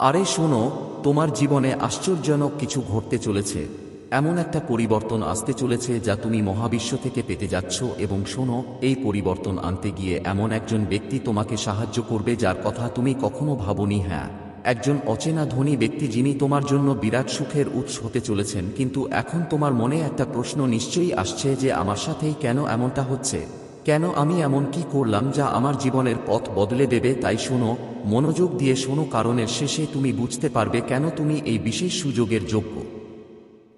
আরে শোনো, তোমার জীবনে আশ্চর্যজনক কিছু ঘটতে চলেছে। এমন একটা পরিবর্তন আসতে চলেছে যা তুমি মহাবিশ্ব থেকে পেতে যাচ্ছ এবং শোনো, এই পরিবর্তন আনতে গিয়ে এমন একজন ব্যক্তি তোমাকে সাহায্য করবে যার কথা তুমি কখনো ভাবনি হ্যাঁ। একজন অচেনা ধনী ব্যক্তি যিনি তোমার জন্য বিরাট সুখের উৎস হতে চলেছেন, কিন্তু এখন তোমার মনে একটা প্রশ্ন নিশ্চয়ই আসছে যে আমার সাথেই কেন এমনটা হচ্ছে? কেন আমি এমন কি করলাম যা আমার জীবনের পথ বদলে দেবে? তাই শোনো, মনোযোগ দিয়ে শোনো, কারণের শেষে তুমি বুঝতে পারবে কেন তুমি এই বিশেষ সুযোগের যোগ্য।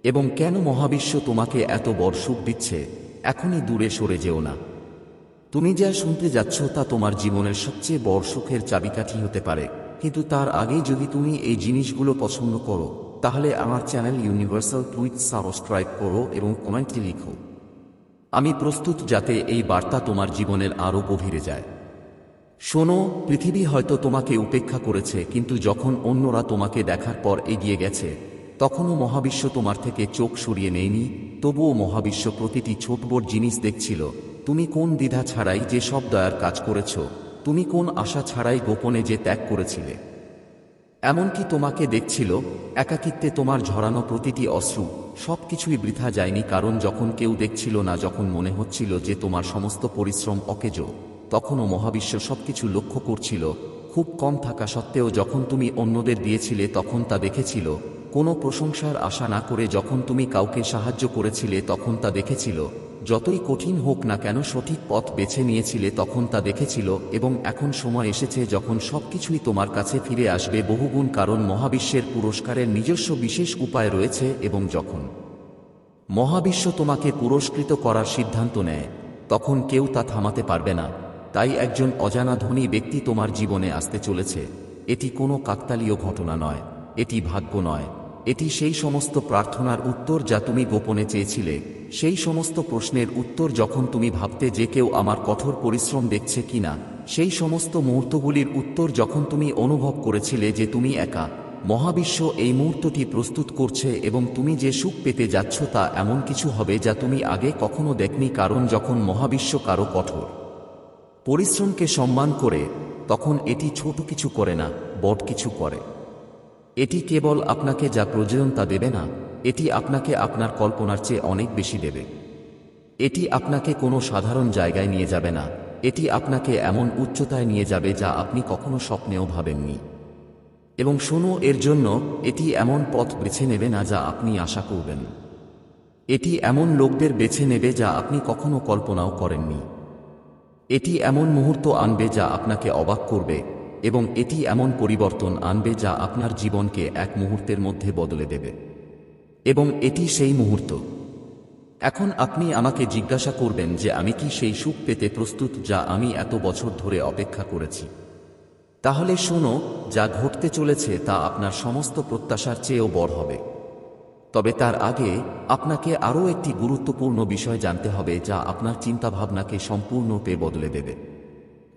এবং কেন মহাবিশ্ব তোমাকে এত বড় সুখ দিচ্ছে? এখনই দূরে সরে যেও না। তুমি যা শুনতে যাচ্ছ তা তোমার জীবনের সবচেয়ে বড় সুখের চাবিকাঠি হতে পারে। কিন্তু তার আগেই যদি তুমি এই জিনিসগুলো পছন্দ করো, তাহলে আমার চ্যানেল ইউনিভার্সাল টুইট সাবস্ক্রাইব করো এবং কমেন্টে লিখো। আমি প্রস্তুত যাতে এই বার্তা তোমার জীবনের আরও গভীরে যায়। শোনো, পৃথিবী হয়তো তোমাকে উপেক্ষা করেছে, কিন্তু যখন অন্যরা তোমাকে দেখার পর এগিয়ে গেছে, তখনও মহাবিশ্ব তোমার থেকে চোখ সরিয়ে নেয়নি, তবুও মহাবিশ্ব প্রতিটি ছোট বড় জিনিস দেখছিল, তুমি কোন দ্বিধা ছাড়াই যে সব দয়ার কাজ করেছ, তুমি কোন আশা ছাড়াই গোপনে যে ত্যাগ করেছিলে। এমনকি তোমাকে দেখছিল, একাকিত্বে তোমার ঝরানো প্রতিটি অশ্রু সব কিছুই বৃথা যায়নি কারণ যখন কেউ দেখছিল না, যখন মনে হচ্ছিল যে তোমার সমস্ত পরিশ্রম অকেজ, তখনও মহাবিশ্ব সবকিছু লক্ষ্য করছিল। খুব কম থাকা সত্ত্বেও যখন তুমি অন্যদের দিয়েছিলে, তখন তা দেখেছিল। কোনো প্রশংসার আশা না করে যখন তুমি কাউকে সাহায্য করেছিলে, তখন তা দেখেছিল। যতই কঠিন হোক না কেন সঠিক পথ বেছে নিয়েছিলে তখন তা দেখেছিল এবং এখন সময় এসেছে যখন সবকিছুই তোমার কাছে ফিরে আসবে বহুগুণ কারণ মহাবিশ্বের পুরস্কারের নিজস্ব বিশেষ উপায় রয়েছে এবং যখন মহাবিশ্ব তোমাকে পুরস্কৃত করার সিদ্ধান্ত নেয়, তখন কেউ তা থামাতে পারবে না। তাই একজন অজানা ধনী ব্যক্তি তোমার জীবনে আসতে চলেছে। এটি কোনো কাকতালীয় ঘটনা নয়, এটি ভাগ্য নয়। এটি সেই সমস্ত প্রার্থনার উত্তর যা তুমি গোপনে চেয়েছিলে, সেই সমস্ত প্রশ্নের উত্তর যখন তুমি ভাবতে যে কেউ আমার কঠোর পরিশ্রম দেখছে কিনা সেই সমস্ত মুহূর্তগুলির উত্তর যখন তুমি অনুভব করেছিলে যে তুমি একা, মহাবিশ্ব এই মুহূর্তটি প্রস্তুত করছে এবং তুমি যে সুখ পেতে যাচ্ছ তা এমন কিছু হবে যা তুমি আগে কখনো দেখনি কারণ যখন মহাবিশ্ব কারও কঠোর পরিশ্রমকে সম্মান করে, তখন এটি ছোট কিছু করে না বড় কিছু করে। এটি কেবল আপনাকে যা প্রয়োজন তা দেবে না, এটি আপনাকে আপনার কল্পনার চেয়ে অনেক বেশি দেবে। এটি আপনাকে কোনো সাধারণ জায়গায় নিয়ে যাবে না, এটি আপনাকে এমন উচ্চতায় নিয়ে যাবে যা আপনি কখনো স্বপ্নেও ভাবেননি। এবং শোনো, এর জন্য এটি এমন পথ বেছে নেবে না যা আপনি আশা করবেন। এটি এমন লোকদের বেছে নেবে যা আপনি কখনো কল্পনাও করেননি। এটি এমন মুহূর্ত আনবে যা আপনাকে অবাক করবে। এবং এটি এমন পরিবর্তন আনবে যা আপনার জীবনকে এক মুহূর্তের মধ্যে বদলে দেবে। এবং এটি সেই মুহূর্ত। এখন আপনি আমাকে জিজ্ঞাসা করবেন যে আমি কি সেই সুখ পেতে প্রস্তুত যা আমি এত বছর ধরে অপেক্ষা করেছি। তাহলে শোনো, যা ঘটতে চলেছে তা আপনার সমস্ত প্রত্যাশার চেয়েও বড় হবে। তবে তার আগে আপনাকে আরও একটি গুরুত্বপূর্ণ বিষয় জানতে হবে যা আপনার চিন্তাভাবনাকে সম্পূর্ণরূপে বদলে দেবে।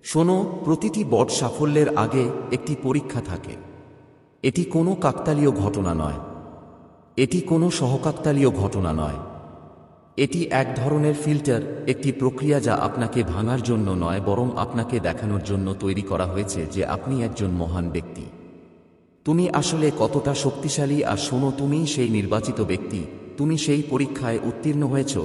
শোনো, প্রতিটি বড় সাফল্যের আগে একটি পরীক্ষা থাকে। এটি কোনো কাকতালীয় ঘটনা নয়। এটি কোনো সহকাকতালীয় ঘটনা নয়। এটি এক ধরনের ফিল্টার, একটি প্রক্রিয়া যা আপনাকে ভাঙার জন্য নয়, বরং আপনাকে দেখানোর জন্য তৈরি করা হয়েছে যে আপনি একজন মহান ব্যক্তি। তুমি আসলে কতটা শক্তিশালী আর শোনো তুমি সেই নির্বাচিত ব্যক্তি, তুমি সেই পরীক্ষায় উত্তীর্ণ হয়েছ,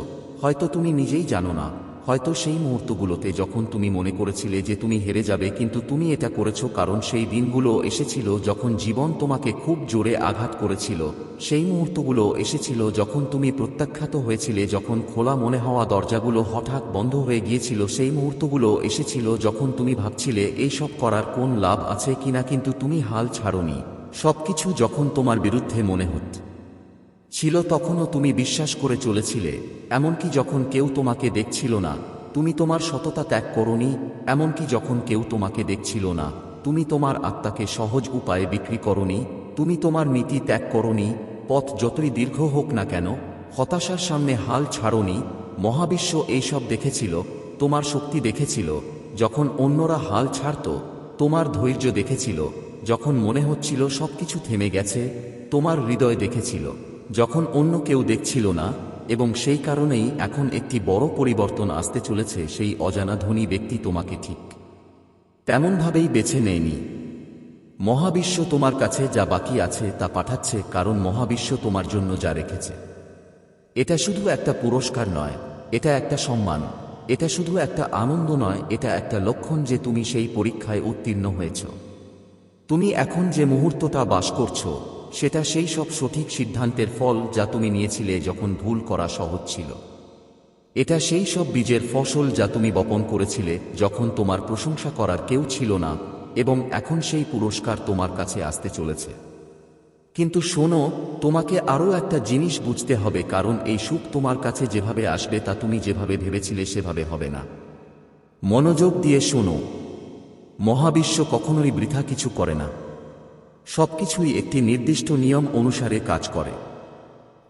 হয়তো তুমি নিজেই জানো না। হয়তো সেই মুহূর্তগুলোতে যখন তুমি মনে করেছিলে যে তুমি হেরে যাবে, কিন্তু তুমি এটা করেছ কারণ সেই দিনগুলো এসেছিল যখন জীবন তোমাকে খুব জোরে আঘাত করেছিল। সেই মুহূর্তগুলো এসেছিল যখন তুমি প্রত্যাখ্যাত হয়েছিলে, যখন খোলা মনে হওয়া দরজাগুলো হঠাৎ বন্ধ হয়ে গিয়েছিল, সেই মুহূর্তগুলো এসেছিল যখন তুমি ভাবছিলে এই সব করার কোন লাভ আছে কিনা? কিন্তু তুমি হাল ছাড়নি। সবকিছু যখন তোমার বিরুদ্ধে মনে হচ্ছে ছিল তখনও তুমি বিশ্বাস করে চলেছিলে, এমনকি যখন কেউ তোমাকে দেখছিল না, তুমি তোমার সততা ত্যাগ করনি, এমনকি যখন কেউ তোমাকে দেখছিল না, তুমি তোমার আত্মাকে সহজ উপায়ে বিক্রি করনি, তুমি তোমার নীতি ত্যাগ করনি, পথ যতই দীর্ঘ হোক না কেন, হতাশার সামনে হাল ছাড়নি, মহাবিশ্ব এইসব দেখেছিল, তোমার শক্তি দেখেছিল, যখন অন্যরা হাল ছাড়ত, তোমার ধৈর্য দেখেছিল, যখন মনে হচ্ছিল সবকিছু থেমে গেছে, তোমার হৃদয় দেখেছিল। যখন অন্য কেউ দেখছিল না, এবং সেই কারণেই এখন একটি বড় পরিবর্তন আসতে চলেছে সেই অজানা ধনী ব্যক্তি তোমাকে ঠিক তেমনভাবেই বেছে নেয়নি। মহাবিশ্ব তোমার কাছে যা বাকি আছে তা পাঠাচ্ছে কারণ মহাবিশ্ব তোমার জন্য যা রেখেছে। এটা শুধু একটা পুরস্কার নয়, এটা একটা সম্মান, এটা শুধু একটা আনন্দ নয়, এটা একটা লক্ষণ যে তুমি সেই পরীক্ষায় উত্তীর্ণ হয়েছ। তুমি এখন যে মুহূর্তটা বাস করছ সেটা সেই সব সঠিক সিদ্ধান্তের ফল যা তুমি নিয়েছিলে যখন ভুল করা সহজ ছিল। এটা সেই সব বীজের ফসল যা তুমি বপন করেছিলে যখন তোমার প্রশংসা করার কেউ ছিল না এবং এখন সেই পুরস্কার তোমার কাছে আসতে চলেছে। কিন্তু শোনো, তোমাকে আরও একটা জিনিস বুঝতে হবে কারণ এই সুখ তোমার কাছে যেভাবে আসবে তা তুমি যেভাবে ভেবেছিলে সেভাবে হবে না। মনোযোগ দিয়ে শোনো। মহাবিশ্ব কখনোই বৃথা কিছু করে না। সবকিছুই একটি নির্দিষ্ট নিয়ম অনুসারে কাজ করে।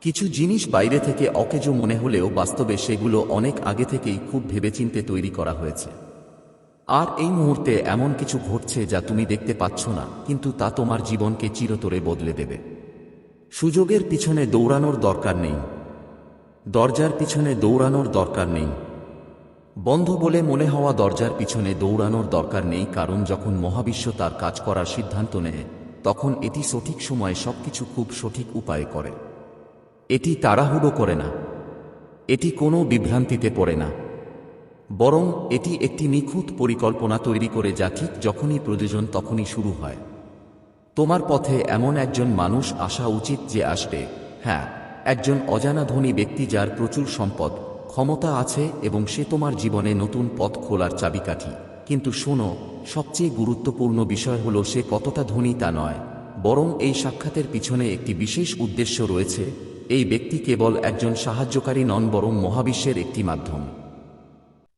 কিছু জিনিস বাইরে থেকে অকেজো মনে হলেও বাস্তবে সেগুলো অনেক আগে থেকেই খুব ভেবেচিন্তে তৈরি করা হয়েছে। আর এই মুহূর্তে এমন কিছু ঘটছে যা তুমি দেখতে পাচ্ছ না, কিন্তু তা তোমার জীবনকে চিরতরে বদলে দেবে। সুযোগের পিছনে দৌড়ানোর দরকার নেই। দরজার পিছনে দৌড়ানোর দরকার নেই। বন্ধ বলে মনে হওয়া দরজার পিছনে দৌড়ানোর দরকার নেই, কারণ যখন মহাবিশ্ব তার কাজ করার সিদ্ধান্ত নেয় তখন এটি সঠিক সময়ে সবকিছু খুব সঠিক উপায়ে করে। এটি তাড়াহুড়ো করে না। এটি কোনো বিভ্রান্তিতে পড়ে না। বরং এটি একটি নিখুঁত পরিকল্পনা তৈরি করে যা ঠিক যখনই প্রয়োজন তখনই শুরু হয়। তোমার পথে এমন একজন মানুষ আসা উচিত যে আসবে। হ্যাঁ একজন অজানা ধনী ব্যক্তি যার প্রচুর সম্পদ, ক্ষমতা আছে এবং সে তোমার জীবনে নতুন পথ খোলার চাবিকাঠি। কিন্তু শোনো, সবচেয়ে গুরুত্বপূর্ণ বিষয় হলো সে কতটা ধনী তা নয়। বরং এই সাক্ষাতের পিছনে একটি বিশেষ উদ্দেশ্য রয়েছে, এই ব্যক্তি কেবল একজন সাহায্যকারী নন বরং মহাবিশ্বের একটি মাধ্যম।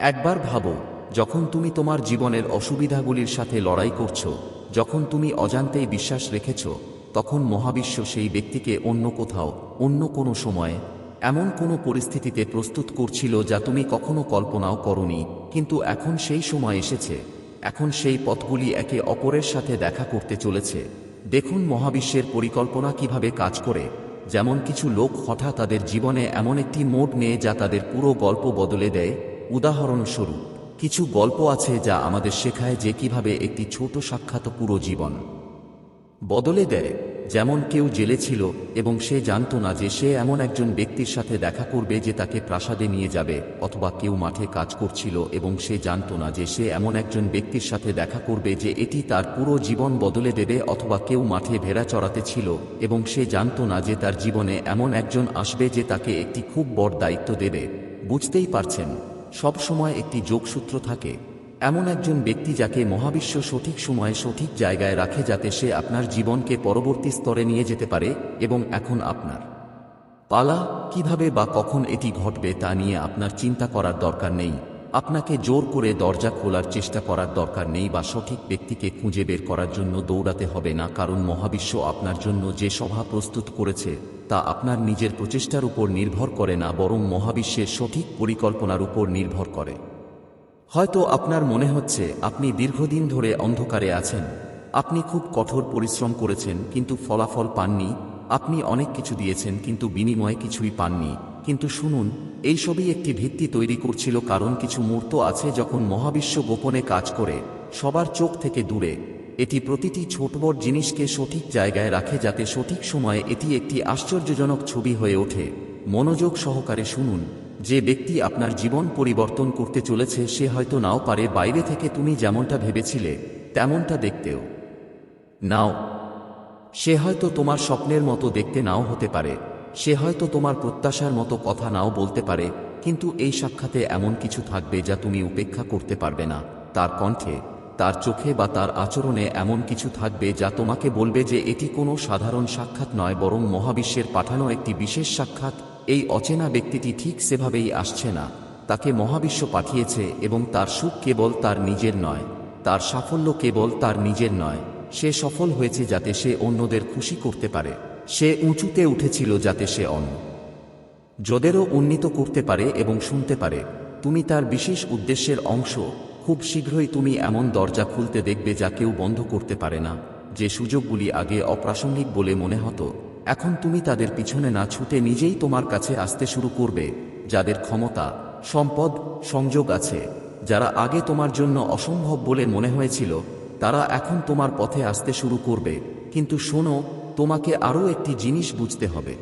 একবার ভাবো, যখন তুমি তোমার জীবনের অসুবিধাগুলির সাথে লড়াই করছ, যখন তুমি অজান্তেই বিশ্বাস রেখেছ, তখন মহাবিশ্ব সেই ব্যক্তিকে অন্য কোথাও, অন্য কোনো সময়ে, এমন কোনো পরিস্থিতিতে প্রস্তুত করছিল যা তুমি কখনো কল্পনাও করনি। কিন্তু এখন সেই সময় এসেছে। এখন সেই পথগুলি একে অপরের সাথে দেখা করতে চলেছে। দেখুন মহাবিশ্বের পরিকল্পনা কীভাবে কাজ করে। যেমন কিছু লোক হঠাৎ তাদের জীবনে এমন একটি মোড নেয় যা তাদের পুরো গল্প বদলে দেয়। উদাহরণস্বরূপ, কিছু গল্প আছে যা আমাদের শেখায় যে কীভাবে একটি ছোট সাক্ষাৎ পুরো জীবন বদলে দেয়। যেমন কেউ জেলে ছিল এবং সে জানত না যে সে এমন একজন ব্যক্তির সাথে দেখা করবে যে তাকে প্রাসাদে নিয়ে যাবে অথবা কেউ মাঠে কাজ করছিল এবং সে জানত না যে সে এমন একজন ব্যক্তির সাথে দেখা করবে যে এটি তার পুরো জীবন বদলে দেবে অথবা কেউ মাঠে ভেড়া চড়াতে ছিল এবং সে জানত না যে তার জীবনে এমন একজন আসবে যে তাকে একটি খুব বড় দায়িত্ব দেবে। বুঝতেই পারছেন সব সময় একটি যোগসূত্র থাকে। এমন একজন ব্যক্তি যাকে মহাবিশ্ব সঠিক সময়ে সঠিক জায়গায় রাখে যাতে সে আপনার জীবনকে পরবর্তী স্তরে নিয়ে যেতে পারে এবং এখন আপনার। পালা, কীভাবে বা কখন এটি ঘটবে তা নিয়ে আপনার চিন্তা করার দরকার নেই। আপনাকে জোর করে দরজা খোলার চেষ্টা করার দরকার নেই বা সঠিক ব্যক্তিকে খুঁজে বের করার জন্য দৌড়াতে হবে না, কারণ মহাবিশ্ব আপনার জন্য যে সভা প্রস্তুত করেছে, তা আপনার নিজের প্রচেষ্টার উপর নির্ভর করে না, বরং মহাবিশ্বের সঠিক পরিকল্পনার উপর নির্ভর করে। হয়তো আপনার মনে হচ্ছে আপনি দীর্ঘদিন ধরে অন্ধকারে আছেন। আপনি খুব কঠোর পরিশ্রম করেছেন কিন্তু ফলাফল পাননি। আপনি অনেক কিছু দিয়েছেন কিন্তু বিনিময়ে কিছুই পাননি। কিন্তু শুনুন, এই সবই একটি ভিত্তি তৈরি করছিল কারণ কিছু মূর্ত আছে যখন মহাবিশ্ব গোপনে কাজ করে, সবার চোখ থেকে দূরে। এটি প্রতিটি ছোট বড় জিনিসকে সঠিক জায়গায় রাখে যাতে সঠিক সময়ে এটি একটি আশ্চর্যজনক ছবি হয়ে ওঠে। মনোযোগ সহকারে শুনুন যে ব্যক্তি আপনার জীবন পরিবর্তন করতে চলেছে, সে হয়তো নাও পারে বাইরে থেকে তুমি যেমনটা ভেবেছিলে, তেমনটা দেখতেও। নাও। সে হয়তো তোমার স্বপ্নের মতো দেখতে নাও হতে পারে, সে হয়তো তোমার প্রত্যাশার মতো কথা নাও বলতে পারে, কিন্তু এই সাক্ষাতে এমন কিছু থাকবে যা তুমি উপেক্ষা করতে পারবে না, তার কণ্ঠে, তার চোখে বা তার আচরণে এমন কিছু থাকবে যা তোমাকে বলবে যে এটি কোনো সাধারণ সাক্ষাৎ নয়, বরং মহাবিশ্বের পাঠানো একটি বিশেষ সাক্ষাৎ এই অচেনা ব্যক্তিটি ঠিক সেভাবেই আসছে না। তাকে মহাবিশ্ব পাঠিয়েছে এবং তার সুখ কেবল তার নিজের নয়, তার সাফল্য কেবল তার নিজের নয়। সে সফল হয়েছে যাতে সে অন্যদের খুশি করতে পারে। সে উঁচুতে উঠেছিল যাতে সে অন্য যদেরও উন্নীত করতে পারে এবং শুনতে পারে। তুমি তার বিশেষ উদ্দেশ্যের অংশ। খুব শীঘ্রই তুমি এমন দরজা খুলতে দেখবে যা কেউ বন্ধ করতে পারে না, যে সুযোগগুলি আগে অপ্রাসঙ্গিক বলে মনে হতো। এখন তুমি তাদের পিছনে না ছুটে নিজেই তোমার কাছে আসতে শুরু করবে, যাদের ক্ষমতা, সম্পদ, সংযোগ আছে, যারা আগে তোমার জন্য অসম্ভব বলে মনে হয়েছিল, তারা এখন তোমার পথে আসতে শুরু করবে। কিন্তু শোনো, তোমাকে আরও একটি জিনিস বুঝতে হবে।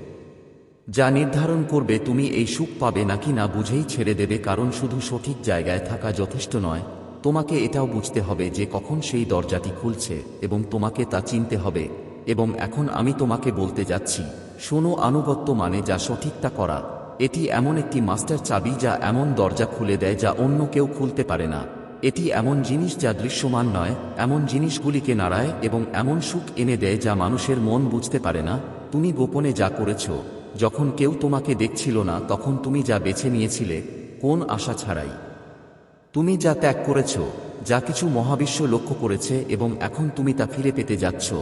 যা নির্ধারণ করবে তুমি এই সুখ পাবে নাকি না বুঝেই ছেড়ে দেবে, কারণ শুধু সঠিক জায়গায় থাকা যথেষ্ট নয়। তোমাকে এটাও বুঝতে হবে যে কখন সেই দরজাটি খুলছে এবং তোমাকে তা চিনতে হবে। এবং এখন আমি তোমাকে বলতে যাচ্ছি, শোনো আনুগত্য মানে যা সঠিকতা করা। এটি এমন একটি মাস্টার চাবি যা এমন দরজা খুলে দেয় যা অন্য কেউ খুলতে পারে না। এটি এমন জিনিস যা দৃশ্যমান নয়, এমন জিনিসগুলিকে নাড়ায় এবং এমন সুখ এনে দেয় যা মানুষের মন বুঝতে পারে না। তুমি গোপনে যা করেছ, যখন কেউ তোমাকে দেখছিল না, তখন তুমি যা বেছে নিয়েছিলে, কোন আশা ছাড়াই? তুমি যা ত্যাগ করেছ, যা কিছু মহাবিশ্ব লক্ষ্য করেছে এবং এখন তুমি তা ফিরে পেতে যাচ্ছ।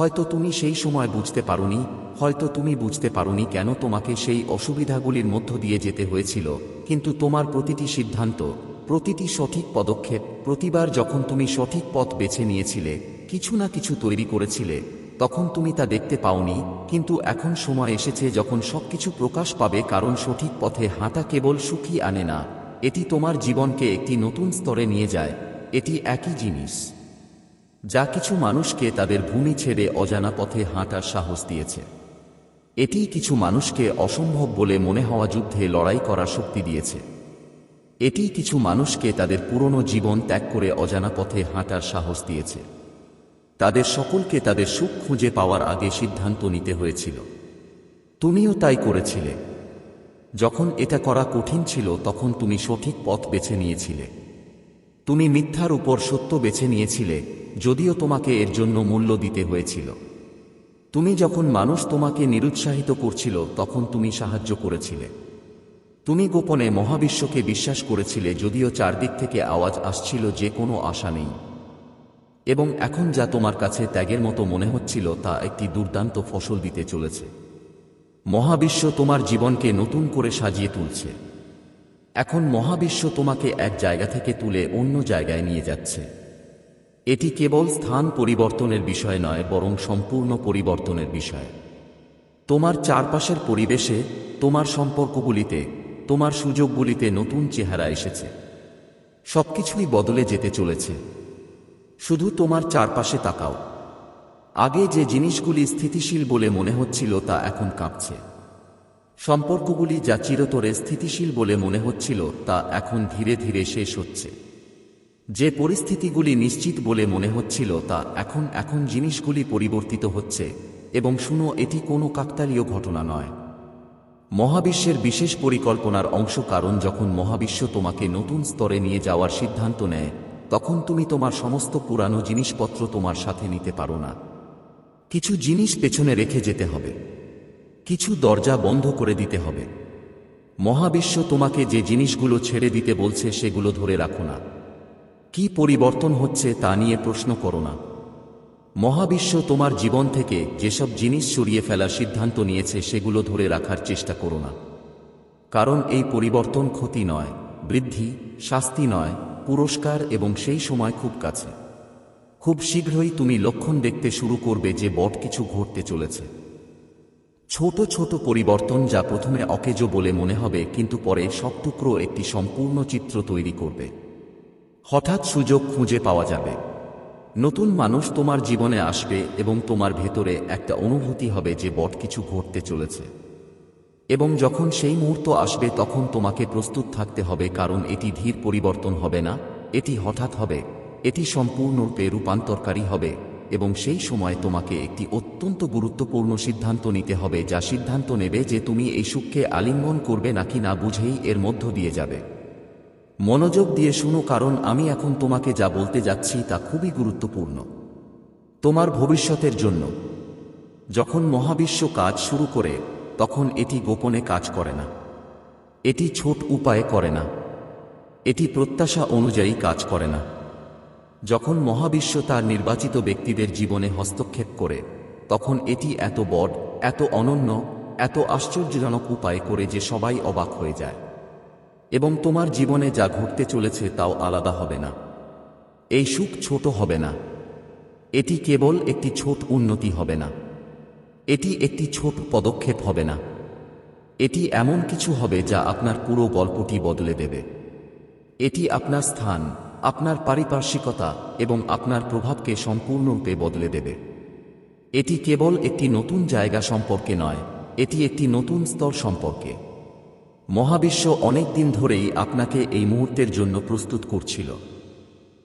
হয়তো তুমি সেই সময় বুঝতে পারোনি, হয়তো তুমি বুঝতে পারোনি কেন তোমাকে সেই অসুবিধাগুলির মধ্য দিয়ে যেতে হয়েছিল, কিন্তু তোমার প্রতিটি সিদ্ধান্ত, প্রতিটি সঠিক পদক্ষেপ, প্রতিবার যখন তুমি সঠিক পথ বেছে নিয়েছিলে, কিছু না কিছু তৈরি করেছিলে, তখন তুমি তা দেখতে পাওনি, কিন্তু এখন সময় এসেছে যখন সবকিছু প্রকাশ পাবে কারণ সঠিক পথে হাঁটা কেবল সুখী আনে না, এটি তোমার জীবনকে একটি নতুন স্তরে নিয়ে যায়, এটি একই জিনিস। যা কিছু মানুষকে তাদের ভূমি ছেড়ে অজানা পথে হাঁটার সাহস দিয়েছে। এটি কিছু মানুষকে অসম্ভব বলে মনে হওয়া যুদ্ধে লড়াই করার শক্তি দিয়েছে। এটি কিছু মানুষকে তাদের পুরনো জীবন ত্যাগ করে অজানা পথে হাঁটার সাহস দিয়েছে। তাদের সকলকে তাদের সুখ খুঁজে পাওয়ার আগে সিদ্ধান্ত নিতে হয়েছিল। তুমিও তাই করেছিলে। যখন এটা করা কঠিন ছিল, তখন তুমি সঠিক পথ বেছে নিয়েছিলে। তুমি মিথ্যার উপর সত্য বেছে নিয়েছিলে, যদিও তোমাকে এর জন্য মূল্য দিতে হয়েছিল। তুমি যখন মানুষ তোমাকে নিরুৎসাহিত করছিল, তখন তুমি সাহায্য করেছিলে। তুমি গোপনে মহাবিশ্বকে বিশ্বাস করেছিলে, যদিও চারদিক থেকে আওয়াজ আসছিল যে কোনো আশা নেই। এবং এখন যা তোমার কাছে ত্যাগের মতো মনে হচ্ছিল, তা একটি দুর্দান্ত ফসল দিতে চলেছে। মহাবিশ্ব তোমার জীবনকে নতুন করে সাজিয়ে তুলছে। এখন মহাবিশ্ব তোমাকে এক জায়গা থেকে তুলে অন্য জায়গায় নিয়ে যাচ্ছে। এটি কেবল স্থান পরিবর্তনের বিষয় নয়, বরং সম্পূর্ণ পরিবর্তনের বিষয়। তোমার চারপাশের পরিবেশে, তোমার সম্পর্কগুলিতে, তোমার সুযোগগুলিতে নতুন চেহারা এসেছে। সবকিছুই বদলে যেতে চলেছে। শুধু তোমার চারপাশে তাকাও। আগে যে জিনিসগুলি স্থিতিশীল বলে মনে হচ্ছিল তা এখন কাঁপছে। সম্পর্কগুলি যা চিরতরে স্থিতিশীল বলে মনে হচ্ছিল, তা এখন ধীরে ধীরে শেষ হচ্ছে। যে পরিস্থিতিগুলি নিশ্চিত বলে মনে হচ্ছিল, তা এখন এখন জিনিসগুলি পরিবর্তিত হচ্ছে। এবং শুনো, এটি কোনো কাকতালীয় ঘটনা নয়। মহাবিশ্বের বিশেষ পরিকল্পনার অংশ কারণ, যখন মহাবিশ্ব তোমাকে নতুন স্তরে নিয়ে যাওয়ার সিদ্ধান্ত নেয়, তখন তুমি তোমার সমস্ত পুরানো জিনিসপত্র তোমার সাথে নিতে পারো না। কিছু জিনিস পেছনে রেখে যেতে হবে। কিছু দরজা বন্ধ করে দিতে হবে। মহাবিশ্ব তোমাকে যে জিনিসগুলো ছেড়ে দিতে বলছে সেগুলো ধরে রাখো না। কি পরিবর্তন হচ্ছে তা নিয়ে প্রশ্ন করো না। মহাবিশ্ব তোমার জীবন থেকে যেসব জিনিস সরিয়ে ফেলার সিদ্ধান্ত নিয়েছে সেগুলো ধরে রাখার চেষ্টা করো না। কারণ এই পরিবর্তন ক্ষতি নয়, বৃদ্ধি, শাস্তি নয়, পুরস্কার এবং সেই সময় খুব কাছে। খুব শীঘ্রই তুমি লক্ষণ দেখতে শুরু করবে যে বট কিছু ঘটতে চলেছে। ছোট ছোট পরিবর্তন যা প্রথমে অকেজো বলে মনে হবে, কিন্তু পরে সব টুকরো একটি সম্পূর্ণ চিত্র তৈরি করবে। হঠাৎ সুযোগ খুঁজে পাওয়া যাবে। নতুন মানুষ তোমার জীবনে আসবে এবং তোমার ভেতরে একটা অনুভূতি হবে যে বট কিছু ঘটতে চলেছে। এবং যখন সেই মুহূর্ত আসবে, তখন তোমাকে প্রস্তুত থাকতে হবে, কারণ এটি ধীর পরিবর্তন হবে না, এটি হঠাৎ হবে, এটি সম্পূর্ণরূপে রূপান্তরকারী হবে। এবং সেই সময় তোমাকে একটি অত্যন্ত গুরুত্বপূর্ণ সিদ্ধান্ত নিতে হবে, যা সিদ্ধান্ত নেবে যে তুমি এই সুখকে আলিঙ্গন করবে নাকি না বুঝেই এর মধ্য দিয়ে যাবে। মনোযোগ দিয়ে শুনো, কারণ আমি এখন তোমাকে যা বলতে যাচ্ছি তা খুবই গুরুত্বপূর্ণ। তোমার ভবিষ্যতের জন্য। যখন মহাবিশ্ব কাজ শুরু করে, তখন এটি গোপনে কাজ করে না। এটি ছোট উপায়ে করে না। এটি প্রত্যাশা অনুযায়ী কাজ করে না। যখন মহাবিশ্ব তার নির্বাচিত ব্যক্তিদের জীবনে হস্তক্ষেপ করে, তখন এটি এত বড়, এত অনন্য, এত আশ্চর্যজনক উপায় করে যে সবাই অবাক হয়ে যায়। এবং তোমার জীবনে যা ঘটতে চলেছে তাও আলাদা হবে না। এই সুখ ছোট হবে না। এটি কেবল একটি ছোট উন্নতি হবে না। এটি একটি ছোট পদক্ষেপ হবে না। এটি এমন কিছু হবে যা আপনার পুরো গল্পটি বদলে দেবে। এটি আপনার স্থান আপনার পারিপার্শ্বিকতা এবং আপনার প্রভাবকে সম্পূর্ণরূপে বদলে দেবে। এটি কেবল একটি নতুন জায়গা সম্পর্কে নয়, এটি একটি নতুন স্তর সম্পর্কে। মহাবিশ্ব অনেক দিন ধরেই আপনাকে এই মুহূর্তের জন্য প্রস্তুত করছিল।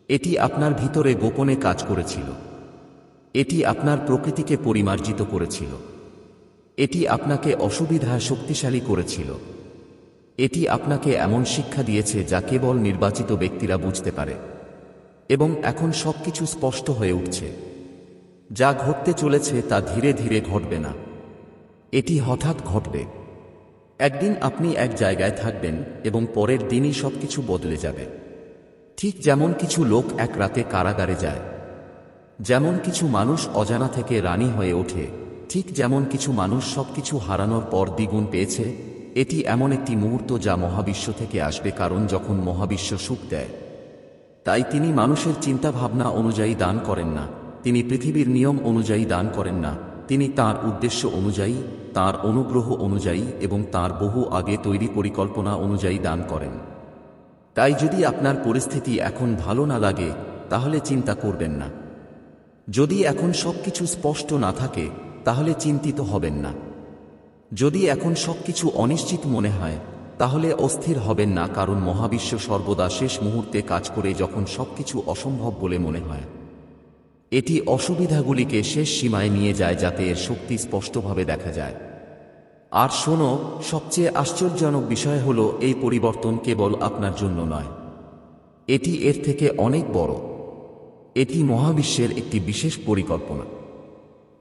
এটি আপনার ভিতরে গোপনে কাজ করেছিল। এটি আপনার প্রকৃতিকে পরিমার্জিত করেছিল। এটি আপনাকে অসুবিধায় শক্তিশালী করেছিল। এটি আপনাকে এমন শিক্ষা দিয়েছে যা কেবল নির্বাচিত ব্যক্তিরা বুঝতে পারে। এবং এখন সবকিছু স্পষ্ট হয়ে উঠছে। যা ঘটতে চলেছে তা ধীরে ধীরে ঘটবে না। এটি হঠাৎ ঘটবে। একদিন আপনি এক জায়গায় থাকবেন এবং পরের দিনই সবকিছু বদলে যাবে। ঠিক যেমন কিছু লোক এক রাতে কারাগারে যায়। যেমন কিছু মানুষ অজানা থেকে রানী হয়ে ওঠে। ঠিক যেমন কিছু মানুষ সবকিছু হারানোর পর দ্বিগুণ পেয়েছে এটি এমন একটি মুহূর্ত যা মহাবিশ্ব থেকে আসবে কারণ যখন মহাবিশ্ব সুখ দেয়, তাই তিনি মানুষের চিন্তাভাবনা অনুযায়ী দান করেন না। তিনি পৃথিবীর নিয়ম অনুযায়ী দান করেন না। তিনি তার উদ্দেশ্য অনুযায়ী, তার অনুগ্রহ অনুযায়ী এবং তার বহু আগে তৈরি পরিকল্পনা অনুযায়ী দান করেন। তাই যদি আপনার পরিস্থিতি এখন ভালো না লাগে, তাহলে চিন্তা করবেন না। যদি এখন সবকিছু স্পষ্ট না থাকে, তাহলে চিন্তিত হবেন না। যদি এখন সবকিছু অনিশ্চিত মনে হয়, তাহলে অস্থির হবেন না কারণ মহাবিশ্ব সর্বদা শেষ মুহূর্তে কাজ করে যখন সবকিছু অসম্ভব বলে মনে হয়। এটি অসুবিধাগুলিকে শেষ সীমায় নিয়ে যায় যাতে এর শক্তি স্পষ্টভাবে দেখা যায়। আর শোনো, সবচেয়ে আশ্চর্যজনক বিষয় হল এই পরিবর্তন কেবল আপনার জন্য নয়। এটি এর থেকে অনেক বড়। এটি মহাবিশ্বের একটি বিশেষ পরিকল্পনা।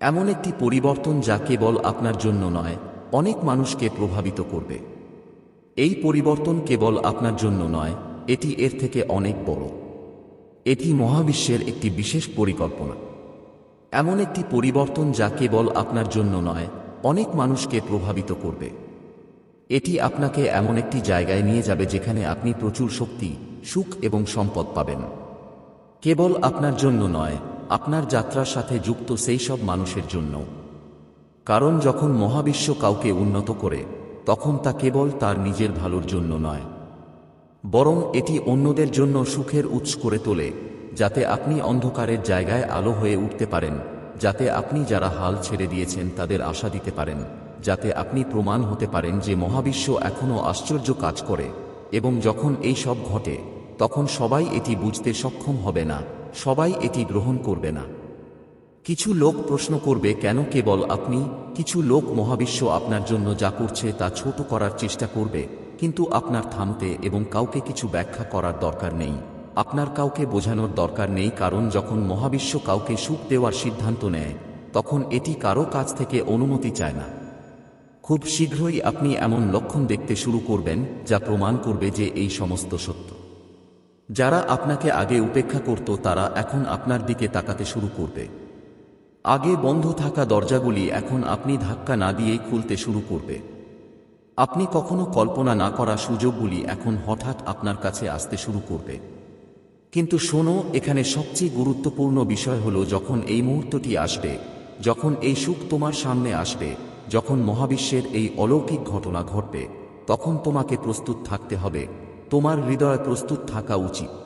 এমন একটি পরিবর্তন যা কেবল আপনার জন্য নয় অনেক মানুষকে প্রভাবিত করবে। এই পরিবর্তন কেবল আপনার জন্য নয়, এটি এর থেকে অনেক বড়। এটি মহাবিশ্বের একটি বিশেষ পরিকল্পনা। এমন একটি পরিবর্তন যা কেবল আপনার জন্য নয়, অনেক মানুষকে প্রভাবিত করবে। এটি আপনাকে এমন একটি জায়গায় নিয়ে যাবে যেখানে আপনি প্রচুর শক্তি, সুখ এবং সম্পদ পাবেন। কেবল আপনার জন্য নয়, আপনার যাত্রার সাথে যুক্ত সেই সব মানুষের জন্য কারণ যখন মহাবিশ্ব কাউকে উন্নত করে, তখন তা কেবল তার নিজের ভালোর জন্য নয়। বরং এটি অন্যদের জন্য সুখের উৎস করে তোলে, যাতে আপনি অন্ধকারের জায়গায় আলো হয়ে উঠতে পারেন, যাতে আপনি যারা হাল ছেড়ে দিয়েছেন তাদের আশা দিতে পারেন, যাতে আপনি প্রমাণ হতে পারেন যে মহাবিশ্ব এখনও আশ্চর্য কাজ করে। এবং যখন এই সব ঘটে, তখন সবাই এটি বুঝতে সক্ষম হবে না, সবাই এটি গ্রহণ করবে না। কিছু লোক প্রশ্ন করবে, কেন কেবল আপনি? কিছু লোক মহাবিশ্ব আপনার জন্য যা করছে তা ছোট করার চেষ্টা করবে, কিন্তু আপনার থামতে এবং কাউকে কিছু ব্যাখ্যা করার দরকার নেই। আপনার কাউকে বোঝানোর দরকার নেই, কারণ যখন মহাবিশ্ব কাউকে সুখ দেওয়ার সিদ্ধান্ত নেয়, তখন এটি কারও কাছ থেকে অনুমতি চায় না। খুব শীঘ্রই আপনি এমন লক্ষণ দেখতে শুরু করবেন, যা প্রমাণ করবে যে এই সমস্ত সত্য। যারা আপনাকে আগে উপেক্ষা করত, তারা এখন আপনার দিকে তাকাতে শুরু করবে। আগে বন্ধ থাকা দরজাগুলি এখন আপনি ধাক্কা না দিয়েই খুলতে শুরু করবে। আপনি কখনো কল্পনা না করা সুযোগগুলি এখন হঠাৎ আপনার কাছে আসতে শুরু করবে। কিন্তু শোনো, এখানে সবচেয়ে গুরুত্বপূর্ণ বিষয় হলো যখন এই মুহূর্তটি আসবে, যখন এই সুখ তোমার সামনে আসবে, যখন মহাবিশ্বের এই অলৌকিক ঘটনা ঘটবে, তখন তোমাকে প্রস্তুত থাকতে হবে, তোমার হৃদয় প্রস্তুত থাকা উচিত।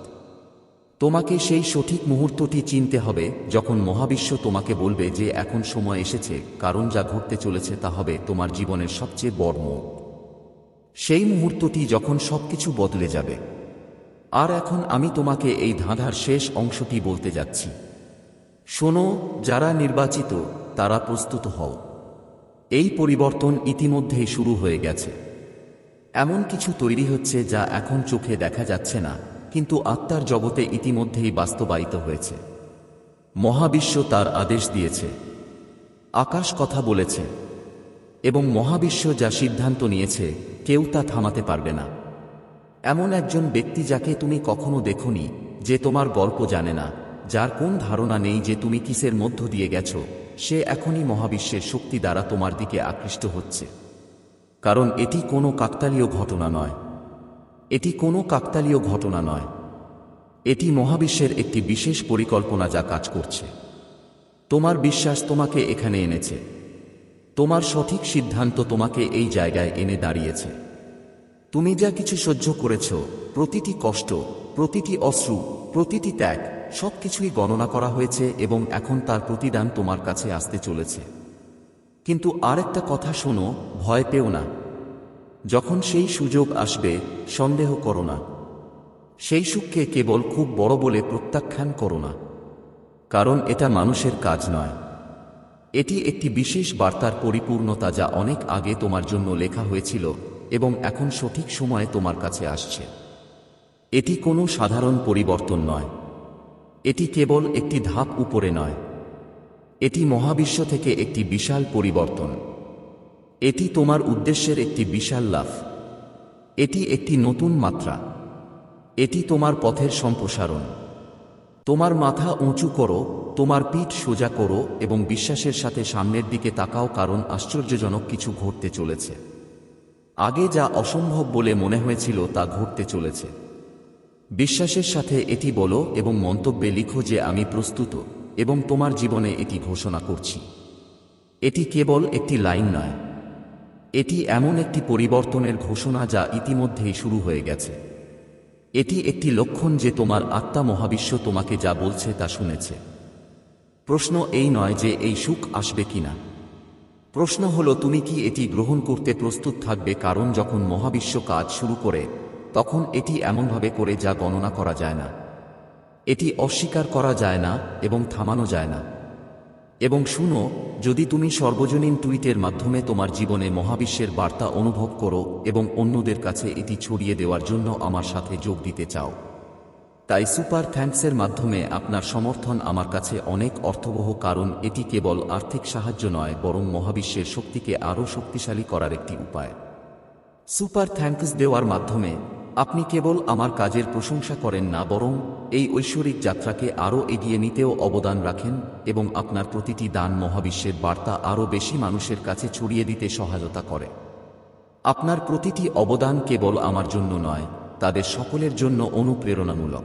তোমাকে সেই সঠিক মুহূর্তটি চিনতে হবে, যখন মহাবিশ্ব তোমাকে বলবে যে এখন সময় এসেছে, কারণ যা ঘটতে চলেছে তা হবে তোমার জীবনের সবচেয়ে বড় সেই মুহূর্তটি যখন সবকিছু বদলে যাবে। আর এখন আমি তোমাকে এই ধাঁধার শেষ অংশটি বলতে যাচ্ছি। শোনো, যারা নির্বাচিত, তারা প্রস্তুত হও। এই পরিবর্তন ইতিমধ্যেই শুরু হয়ে গেছে। এমন কিছু তৈরি হচ্ছে যা এখন চোখে দেখা যাচ্ছে না। কিন্তু আত্মার জগতে ইতিমধ্যেই বাস্তবায়িত হয়েছে। মহাবিশ্ব তার আদেশ দিয়েছে। আকাশ কথা বলেছে। এবং মহাবিশ্ব যা সিদ্ধান্ত নিয়েছে, কেউ তা থামাতে পারবে না। এমন একজন ব্যক্তি যাকে তুমি কখনো দেখনি, যে তোমার গল্প জানে না, যার কোন ধারণা নেই যে তুমি কিসের মধ্য দিয়ে গেছ, সে এখনই মহাবিশ্বের শক্তি দ্বারা তোমার দিকে আকৃষ্ট হচ্ছে। কারণ এটি কোনো কাকতালীয় ঘটনা নয়। এটি কোনো কাকতালীয় ঘটনা নয়। এটি মহাবিশ্বের একটি বিশেষ পরিকল্পনা যা কাজ করছে। তোমার বিশ্বাস তোমাকে এখানে এনেছে। তোমার সঠিক সিদ্ধান্ত তোমাকে এই জায়গায় এনে দাঁড়িয়েছে। তুমি যা কিছু সহ্য করেছ, প্রতিটি কষ্ট, প্রতিটি অশ্রু, প্রতিটি ত্যাগ, সবকিছুই গণনা করা হয়েছে এবং এখন তার প্রতিদান তোমার কাছে আসতে চলেছে। কিন্তু আরেকটা কথা শোনো, ভয় পেও না। যখন সেই সুযোগ আসবে, সন্দেহ করো না। সেই সুখকে কেবল খুব বড় বলে প্রত্যাখ্যান করো না। কারণ এটা মানুষের কাজ নয়। এটি একটি বিশেষ বার্তার পরিপূর্ণতা যা অনেক আগে তোমার জন্য লেখা হয়েছিল এবং এখন সঠিক সময়ে তোমার কাছে আসছে। এটি কোনো সাধারণ পরিবর্তন নয়। এটি কেবল একটি ধাপ উপরে নয়। এটি মহাবিশ্ব থেকে একটি বিশাল পরিবর্তন। এটি তোমার উদ্দেশ্যের একটি বিশাল লাভ এটি একটি নতুন মাত্রা। এটি তোমার পথের সম্প্রসারণ। তোমার মাথা উঁচু করো, তোমার পিঠ সোজা করো এবং বিশ্বাসের সাথে সামনের দিকে তাকাও কারণ আশ্চর্যজনক কিছু ঘটতে চলেছে। আগে যা অসম্ভব বলে মনে হয়েছিল তা ঘটতে চলেছে। বিশ্বাসের সাথে এটি বলো এবং মন্তব্যে লিখো যে আমি প্রস্তুত এবং তোমার জীবনে এটি ঘোষণা করছি। এটি কেবল একটি লাইন নয়। এটি এমন একটি পরিবর্তনের ঘোষণা যা ইতিমধ্যেই শুরু হয়ে গেছে। এটি একটি লক্ষণ যে তোমার আত্মা মহাবিশ্ব তোমাকে যা বলছে তা শুনেছে। প্রশ্ন এই নয় যে এই সুখ আসবে কিনা। প্রশ্ন হলো, তুমি কি এটি গ্রহণ করতে প্রস্তুত থাকবে কারণ যখন মহাবিশ্ব কাজ শুরু করে, তখন এটি এমনভাবে করে যা গণনা করা যায় না। এটি অস্বীকার করা যায় না এবং থামানো যায় না। এবং শুনো যদি তুমি সর্বজনীন টুইটের মাধ্যমে তোমার জীবনে মহাবিশ্বের বার্তা অনুভব করো এবং অন্যদের কাছে এটি ছড়িয়ে দেওয়ার জন্য আমার সাথে যোগ দিতে চাও। তাই সুপার থ্যাঙ্কসের মাধ্যমে আপনার সমর্থন আমার কাছে অনেক অর্থবহ, কারণ এটি কেবল আর্থিক সাহায্য নয়, বরং মহাবিশ্বের শক্তিকে আরও শক্তিশালী করার একটি উপায়। সুপার থ্যাঙ্কস দেওয়ার মাধ্যমে আপনি কেবল আমার কাজের প্রশংসা করেন না, বরং এই ঐশ্বরিক যাত্রাকে আরও এগিয়ে নিতেও অবদান রাখেন এবং আপনার প্রতিটি দান মহাবিশ্বের বার্তা আরও বেশি মানুষের কাছে ছড়িয়ে দিতে সহায়তা করে। আপনার প্রতিটি অবদান কেবল আমার জন্য নয়, তাদের সকলের জন্য অনুপ্রেরণামূলক।